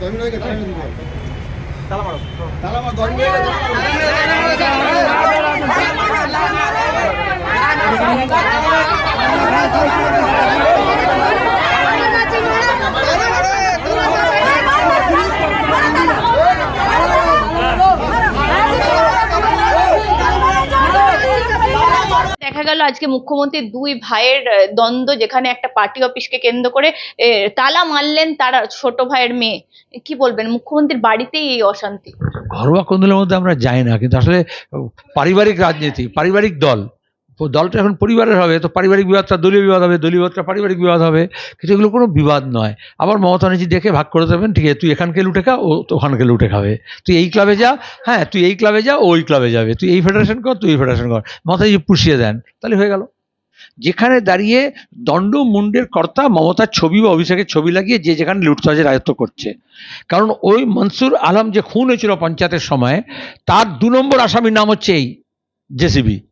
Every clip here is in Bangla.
তালা মেরে তুলবেন দাও না, দশ মিনিট আগে তালা মেরে দাও। তালা মার, দশ মিনিট আগে তালা মার। দেখা গেল আজকে মুখ্যমন্ত্রী দুই ভাইয়ের দ্বন্দ্ব যেখানে একটা পার্টি অফিসকে কেন্দ্র করে তালা মারলেন তারা ছোট ভাইয়ের মেয়ে। কি বলবেন, মুখ্যমন্ত্রীর বাড়িতেই এই অশান্তি? ঘরোয়া কোন্দলের মধ্যে আমরা যাই না, কিন্তু আসলে পারিবারিক রাজনীতি, পারিবারিক দল দলটা এখন পরিবারের হবে, তো পারিবারিক বিবাদটা দলীয় বিবাদ হবে, দলীয় বিবাদটা পারিবারিক বিবাদ হবে, কিন্তু এগুলো কোনো বিবাদ নয়। আবার মমতা ব্যানার্জি দেখে ভাগ করে দেবেন, ঠিক আছে, তুই এখানকে লুটে খা, ও তো ওখানকে লুটে খাবে। তুই এই ক্লাবে যা হ্যাঁ তুই এই ক্লাবে যা ওই ক্লাবে যাবে। তুই এই ফেডারেশন কর, তুই এই ফেডারেশন কর। মমতা ব্যানার্জি পুষিয়ে দেন, তাহলে হয়ে গেল। যেখানে দাঁড়িয়ে দণ্ড মুন্ডের কর্তা মমতার ছবি বা অভিষেকের ছবি লাগিয়ে যে যেখানে লুটতরাজের আয়ত্ত করছে। কারণ ওই মনসুর আলম যে খুন হয়েছিল পঞ্চায়েতের সময়, তার দু নম্বর আসামির নাম হচ্ছে এই জেসিবি।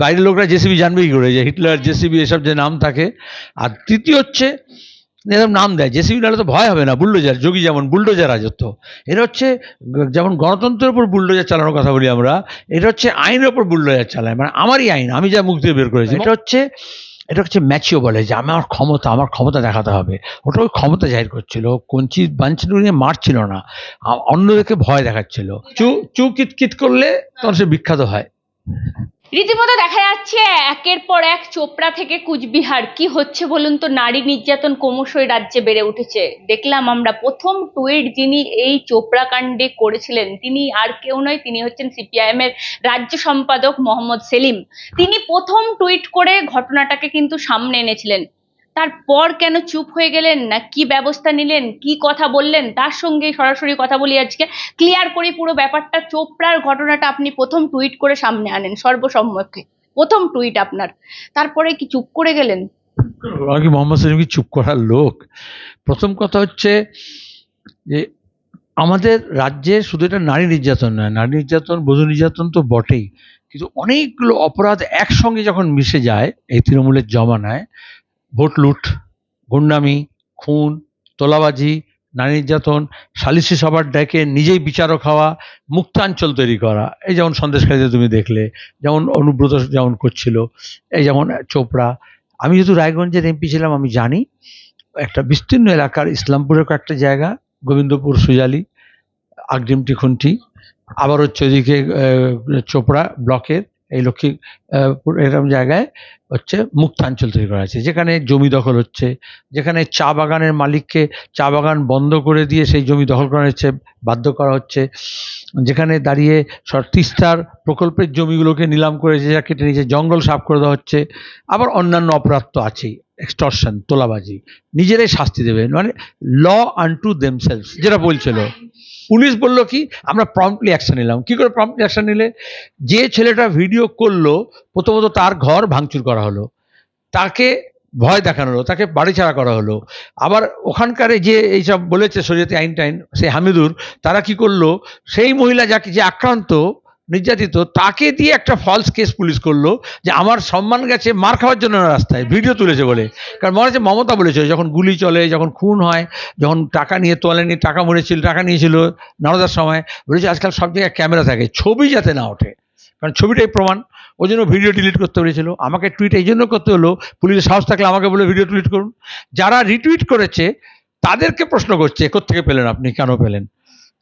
বাইরের লোকরা জেসিবি জানবে কি করে, যে হিটলার, জেসিবি এসব যে নাম থাকে। আর তৃতীয় হচ্ছে এরকম নাম দেয়। জেসিবি নাহলে তো ভয় হবে না, বুল্ডোজার, যোগী যেমন, বুল্ডোজার রাজত্ব। এটা হচ্ছে, যেমন গণতন্ত্রের উপর বুল্ডোজার চালানোর কথা বলি আমরা, এটা হচ্ছে আইনের উপর বুল্ডোজার চালায়। মানে আমারই আইন, আমি যা মুখ দিয়ে বের করেছি, এটা হচ্ছে এটা হচ্ছে ম্যাচিও বলে, যে আমার ক্ষমতা আমার ক্ষমতা দেখাতে হবে। ওটা ওই ক্ষমতা জাহির করছিল, কঞ্চি বাঞ্চিন নিয়ে মারছিল না অন্যদেরকে ভয় দেখাচ্ছিল। চু চু কিট কিট করলে তখন সে বিখ্যাত হয়। রীতিমতো দেখা যাচ্ছে একের পর এক চোপড়া থেকে কুচবিহার। কি হচ্ছে বলুন তো? নারী নির্যাতন ক্রমশই রাজ্যে বেড়ে উঠেছে। দেখলাম আমরা প্রথম টুইট যিনি এই চোপড়া কাণ্ডে করেছিলেন, তিনি আর কেউ নয়, তিনি হচ্ছেন সিপিআইএম এর রাজ্য সম্পাদক মোহাম্মদ সেলিম। তিনি প্রথম টুইট করে ঘটনাটাকে কিন্তু সামনে এনেছিলেন। তারপর কেন চুপ হয়ে গেলেন? না কি ব্যবস্থা নিলেন? কি কথা বললেন? তার সঙ্গে সরাসরি কথা বলি আজকে। ক্লিয়ার করি পুরো ব্যাপারটা, চোপড়ার ঘটনাটা আপনি প্রথম টুইট করে সামনে আনেন, সর্বসম্মুখে। প্রথম টুইট আপনার। তারপরে কি চুপ করে গেলেন? কি মোহাম্মদ সেলিম কি চুপ করার লোক? প্রথম কথা হচ্ছে যে, আমাদের রাজ্যে শুধু এটা নারী নির্যাতন নয়, নারী নির্যাতন, বধূ নির্যাতন তো বটেই। কিন্তু অনেকগুলো অপরাধ একসঙ্গে যখন মিশে যায় এই তৃণমূলের জমানায় ভোট লুট, গুন্ডামি, খুন, তোলাবাজি, নারী নির্যাতন সালিসি সভার ডেকে নিজেই বিচারক হওয়া, মুক্তাঞ্চল তৈরি করা, এই যেমন সন্দেশকারীদের তুমি দেখলে, যেমন অনুব্রত যেমন করছিল, এই যেমন চোপড়া। আমি যেহেতু রায়গঞ্জের এমপি ছিলাম, আমি জানি, একটা বিস্তীর্ণ এলাকার ইসলামপুরের একটা জায়গা, গোবিন্দপুর, সুজালি আগডিমটি খুন্টি, আবার হচ্ছে ওইদিকে চোপড়া ব্লকের এই লক্ষ্মী এরকম জায়গায় হচ্ছে মুক্তাঞ্চল তৈরি করা আছে যেখানে জমি দখল হচ্ছে, যেখানে চা বাগানের মালিককে চা বাগান বন্ধ করে দিয়ে সেই জমি দখল করা হচ্ছে, বাধ্য করা হচ্ছে। যেখানে দাঁড়িয়ে তিস্তার প্রকল্পের জমিগুলোকে নিলাম করে যা কেটে নিয়েছে, জঙ্গল সাফ করে দেওয়া হচ্ছে। আবার অন্যান্য অপরাধ তো আছেই এক্সটর্শন তোলাবাজি। নিজেরাই শাস্তি দেবে। মানে ল আনটু দেমসেলস যেটা বলছিল। পুলিশ বলল কি, আমরা প্রম্পটলি অ্যাকশন নিলাম। কি করে প্রম্পটলি অ্যাকশন নিলে? যে ছেলেটা ভিডিও করল, প্রথমত তার ঘর ভাঙচুর করা হলো। তাকে ভয় দেখানো হলো, তাকে বাড়ি ছাড়া করা হলো। আবার ওখানকার যে এইসব বলেছে সৈয়দ আইন টাইন সেই হামিদুর, তারা কি করল? সেই মহিলা যাকে যে আক্রান্ত নির্যাতিত, তাকে দিয়ে একটা ফলস কেস পুলিশ করল যে আমার সম্মান গেছে, মার খাওয়ার জন্য রাস্তায়। ভিডিও তুলেছে বলে। কারণ মনে হচ্ছে মমতা বলেছিল যখন গুলি চলে, যখন খুন হয়, যখন টাকা নিয়ে তোলেনি টাকা মরেছিল, টাকা নিয়েছিল নারদার সময়, বলেছে আজকাল সব জায়গায় ক্যামেরা থাকে, ছবি যাতে না ওঠে। কারণ ছবিটাই প্রমাণ ওই জন্য ভিডিও ডিলিট করতে পেরেছিল আমাকে টুইট এই জন্য করতে হলো, পুলিশের সাহস থাকলে আমাকে বলে ভিডিও টুইট করুন। যারা রিটুইট করেছে, তাদেরকে প্রশ্ন করছে কোথেকে পেলেন আপনি? কেন পেলেন?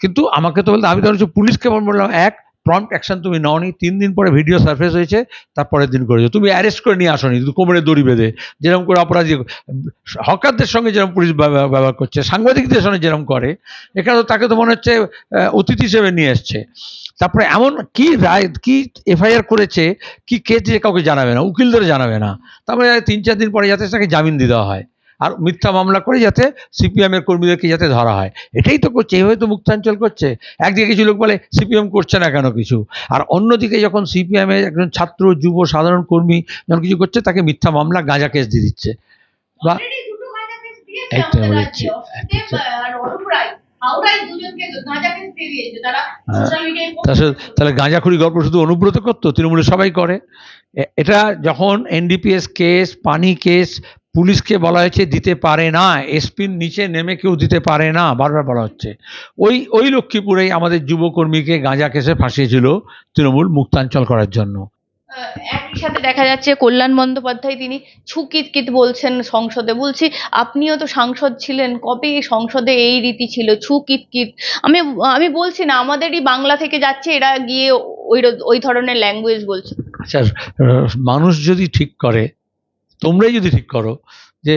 কিন্তু আমাকে তো বলতে, আমি তো পুলিশকে বললাম, এক প্রম্পট অ্যাকশন তুমি নাওনি, তিন দিন পরে ভিডিও সার্ফেস হয়েছে, তারপরের দিন করেছ। তুমি অ্যারেস্ট করে নিয়ে আসনি কোমরে দড়ি বেঁধে, যেরকম করে অপরাধী, হকারদের সঙ্গে যেরকম পুলিশ ব্যবহার করছে, সাংবাদিকদের সঙ্গে যেরকম করে, এখানে তো তাকে তো মনে হচ্ছে অতিথি হিসেবে নিয়ে এসছে। তারপরে এমন কি রায়, কি এফআইআর করেছে, কি কেস যে কাউকে জানাবে না, উকিলদের জানাবে না। তারপরে তিন চার দিন পরে যাতে তাকে জামিন দিয়ে দেওয়া হয়। আর মিথ্যা মামলা করে যাতে সিপিএম এর কর্মীদেরকে যাতে ধরা হয়। এটাই তো করছে এইভাবে তো মুক্তাঞ্চল করছে। একদিকে কিছু লোক বলে সিপিএম করছে না কেন কিছু? আর অন্যদিকে যখন সিপিএম এর একজন ছাত্র যুব সাধারণ কর্মী যখন কিছু করছে তাকে মিথ্যা মামলা গাঁজা কেস দিয়ে দিচ্ছে। বা বলেছি। তারা হ্যাঁ। তাহলে গাঁজাখুরি গল্প শুধু অনুব্রত করতো? তৃণমূলে সবাই করে। এটা যখন এনডিপিএস কেস পানি কেস পুলিশকে বলা হয়েছে দিতে পারে না এসপির নিচে নেমে কেউ দিতে পারে না বারবার বলা হচ্ছে। ওই ওই লক্ষ্মীপুরেই আমাদের যুবকর্মীকে গাঁজা কেসে ফাঁসিয়েছিল তৃণমূল মুক্তাঞ্চল করার জন্য। একই সাথে দেখা যাচ্ছে কল্যাণ বন্দ্যোপাধ্যায় তিনি ছুকিতকিত বলছেন সংসদে। বলছি আপনিও তো সাংসদ ছিলেন কবে সংসদে এই রীতি ছিল ছুকিতকিত আমি আমি বলছি না আমাদেরই বাংলা থেকে যাচ্ছে এরা গিয়ে ওই ওই ধরনের ল্যাঙ্গুয়েজ বলছে। আচ্ছা মানুষ যদি ঠিক করে তোমরাই যদি ঠিক করো যে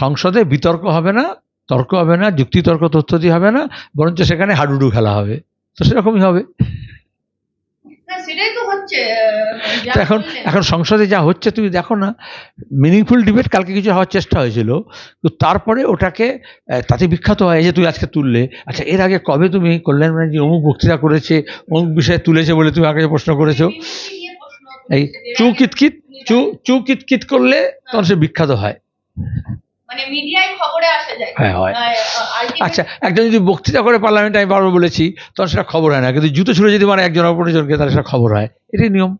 সংসদে বিতর্ক হবে না তর্ক হবে না যুক্তিতর্ক তথ্য দিয়ে হবে না বরঞ্চ সেখানে হাডুডু খেলা হবে। তো সেরকমই হবে। তো এখন এখন সংসদে যা হচ্ছে তুমি দেখো না মিনিংফুল ডিবেট কালকে কিছু হওয়ার চেষ্টা হয়েছিল। তো তারপরে ওটাকে তাতে বিখ্যাত হয় যে তুই আজকে তুললে। আচ্ছা এর আগে কবে তুমি কল্যাণ ব্যানার্জি অমুক বক্তৃতা করেছে অমুক বিষয়ে তুলেছে বলে তুমি আগে প্রশ্ন করেছ? এই চু কিতকিত চু চু কিতকিত করলে তখন সে বিখ্যাত হয়। মানে হ্যাঁ হয়। আচ্ছা একজন যদি বক্তৃতা করে পার্লামেন্টে আমি বারবার বলেছি তখন সেটা খবর হয় না। কিন্তু জুতো ছুড়ে যদি মানে একজন অপরজনকে তাহলে সেটা খবর হয়। এটাই নিয়ম।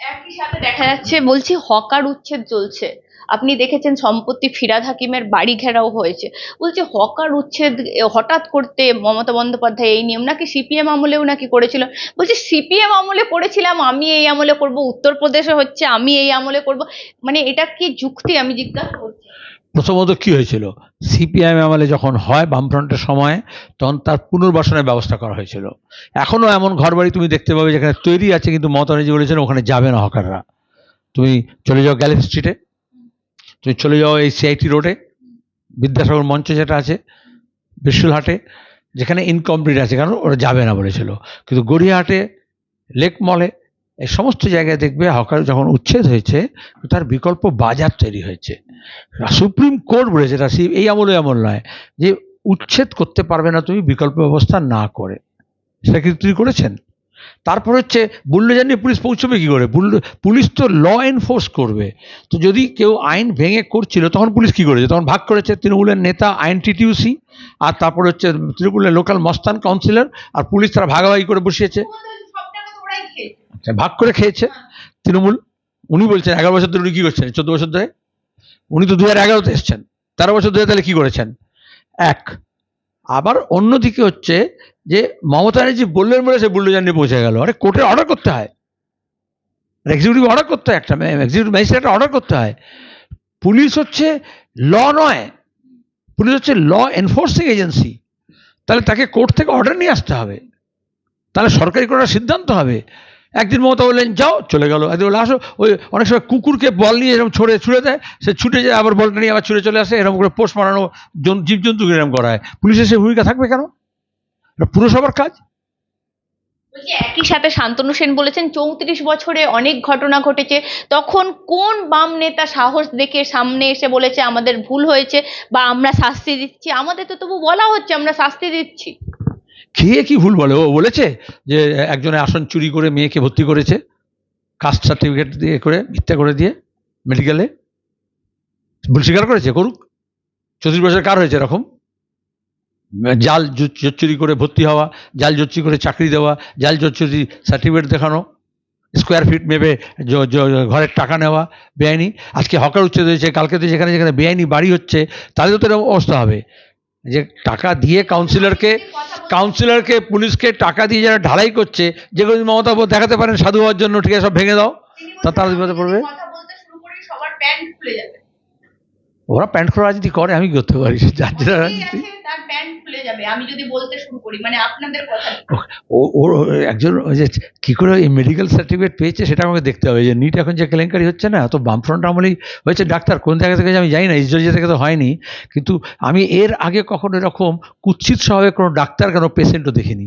একই সাথে দেখা যাচ্ছে, বলছি হকার উচ্ছেদ চলছে। আপনি দেখেছেন সম্পত্তি ফিরাদ হাকিমের বাড়ি ঘেরাও হয়েছে। বলছে হকার উচ্ছেদ হঠাৎ করতে মমতা বন্দ্যোপাধ্যায় এই নিয়ম নাকি সিপিএম আমলেও নাকি করেছিল? বলছে সিপিএম আমলে করেছিলাম, আমি এই আমলে করব, উত্তরপ্রদেশে হচ্ছে, আমি এই আমলে করব। মানে এটা কি যুক্তি? আমি জিজ্ঞাসা করছি। প্রথমত কি হয়েছিল? সিপিআইএম আমলে যখন হয় বামফ্রন্টের সময়, তখন তার পুনর্বাসনের ব্যবস্থা করা হয়েছিল। এখনও এমন ঘরবাড়ি তুমি দেখতে পাবে যেখানে তৈরি আছে, কিন্তু মমতা বলেছেন ওখানে যাবে না হকাররা। তুমি চলে যাও গ্যালেরি স্ট্রিটে, তুমি চলে যাও এই সিআইটি রোডে, বিদ্যাসাগর মঞ্চ যেটা আছে বিশ্বলহাটে যেখানে ইনকমপ্লিট আছে, কারণ ওরা যাবে না বলেছিল। কিন্তু গড়িয়াহাটে, লেক মলে এই সমস্ত জায়গায় দেখবে হকার যখন উচ্ছেদ হয়েছে, তার বিকল্প বাজার তৈরি হয়েছে। সুপ্রিম কোর্ট বলেছে, এটা এই আমলে এমন নয়, যে উচ্ছেদ করতে পারবে না তুমি, বিকল্প ব্যবস্থা না করে। সেটা কিন্তু তিনি করেছেন? তারপর হচ্ছে, বুল্ডোজার নিয়ে পুলিশ পৌঁছবে কি করে? পুলিশ তো ল এনফোর্স করবে। তো যদি কেউ আইন ভেঙে করছিল, তখন পুলিশ কি করেছে? তখন ভাগ করেছে তৃণমূলের নেতা, আইন টিটিউসি, আর তারপর হচ্ছে তৃণমূলের লোকাল মস্তান কাউন্সিলর, আর পুলিশ তারা ভাগাভাগি করে বসিয়েছে। ভাগ করে খেয়েছে? তৃণমূল উনি বলছেন এগারো বছর ধরে উনি কী করছেন? চোদ্দ বছর ধরে? উনি তো দু হাজার এগারোতে এসছেন। তেরো বছর ধরে তাহলে কী করেছেন? এক আবার অন্যদিকে হচ্ছে যে মমতা ব্যানার্জি বললেন বলে সে বুল্ডোজার নিয়ে পৌঁছে গেল। আরে কোর্টে অর্ডার করতে হয়। এক্সিকিউটিভ অর্ডার করতে হয় একটা এক্সিকিউটিভ ম্যাজিস্ট্রেট অর্ডার করতে হয়। পুলিশ হচ্ছে ল নয়। পুলিশ হচ্ছে ল এনফোর্সিং এজেন্সি তাহলে তাকে কোর্ট থেকে অর্ডার নিয়ে আসতে হবে। তাহলে সরকারি করার সিদ্ধান্ত হবে। একদিন মমতা বললেন, যাও, চলে গেল। একদিন বলে আসো। ওই অনেক সময় কুকুরকে বল নিয়ে এরকম ছড়ে, ছুড়ে দেয়। সে ছুটে যায়, আবার বলটা নিয়ে আবার ছুটে চলে আসে। এরকম করে পোষ মারানো জন- জীবজন্তুকে এরকম করা হয়। পুলিশের সে ভূমিকা থাকবে কেন? এটা পুরসভার কাজ। একই সাথে শান্তনু সেন বলেছেন, চৌত্রিশ বছরে অনেক ঘটনা ঘটেছে। তখন কোন বাম নেতা সাহস দেখে সামনে এসে বলেছে, আমাদের ভুল হয়েছে বা আমরা শাস্তি দিচ্ছি? আমাদের তো তবু বলা হচ্ছে, আমরা শাস্তি দিচ্ছি। খেয়ে কি ভুল বলে? ও বলেছে যে একজনের আসন চুরি করে মেয়েকে ভর্তি করেছে কাস্ট সার্টিফিকেট দিয়ে করে, মিথ্যা করে দিয়ে মেডিকেলে ভুল স্বীকার করেছে? করুক। চৌত্রিশ বছর কার হয়েছে এরকম? জাল জো- জোচ্চুরি করে ভর্তি হওয়া, জাল জোচ্চুরি করে চাকরি দেওয়া, জাল জোচ্চুরি সার্টিফিকেট দেখানো স্কোয়ার ফিট মেপে ঘরের টাকা নেওয়া, বেআইনি। আজকে হকার উচ্ছেদ হয়েছে, কালকে তো যেখানে যেখানে বেআইনি বাড়ি হচ্ছে তাদের তো এরকম অবস্থা হবে। যে টাকা দিয়ে কাউন্সিলরকে কাউন্সিলরকে পুলিশকে টাকা দিয়ে যারা ঢালাই করছে যেগুলো মমতা বোধ দেখাতে পারেন সাধু হওয়ার জন্য ঠিক আছে সব ভেঙে দাও তা তারা বিপদে পড়বে। ওরা প্যান্ট খোলা রাজনীতি করে আমি করতে পারি? যার রাজনীতি। প্যান্ট খুলে যাবে, আমি যদি বলতে শুরু করি মানে আপনাদের কথা। ওর একজন যে কী করে এই মেডিকেল সার্টিফিকেট পেয়েছে সেটা আমাকে দেখতে হবে যে নিট এখন যে কেলেঙ্কারি হচ্ছে না তো বামফ্রন্ট আমলেই হয়েছে ডাক্তার, কোন জায়গা থেকে আমি জানি না ইসরায়েল থেকে তো হয়নি, কিন্তু আমি এর আগে কখনো এরকম কুৎসিত স্বভাবে কোনো ডাক্তার, কেন পেশেন্টও দেখিনি।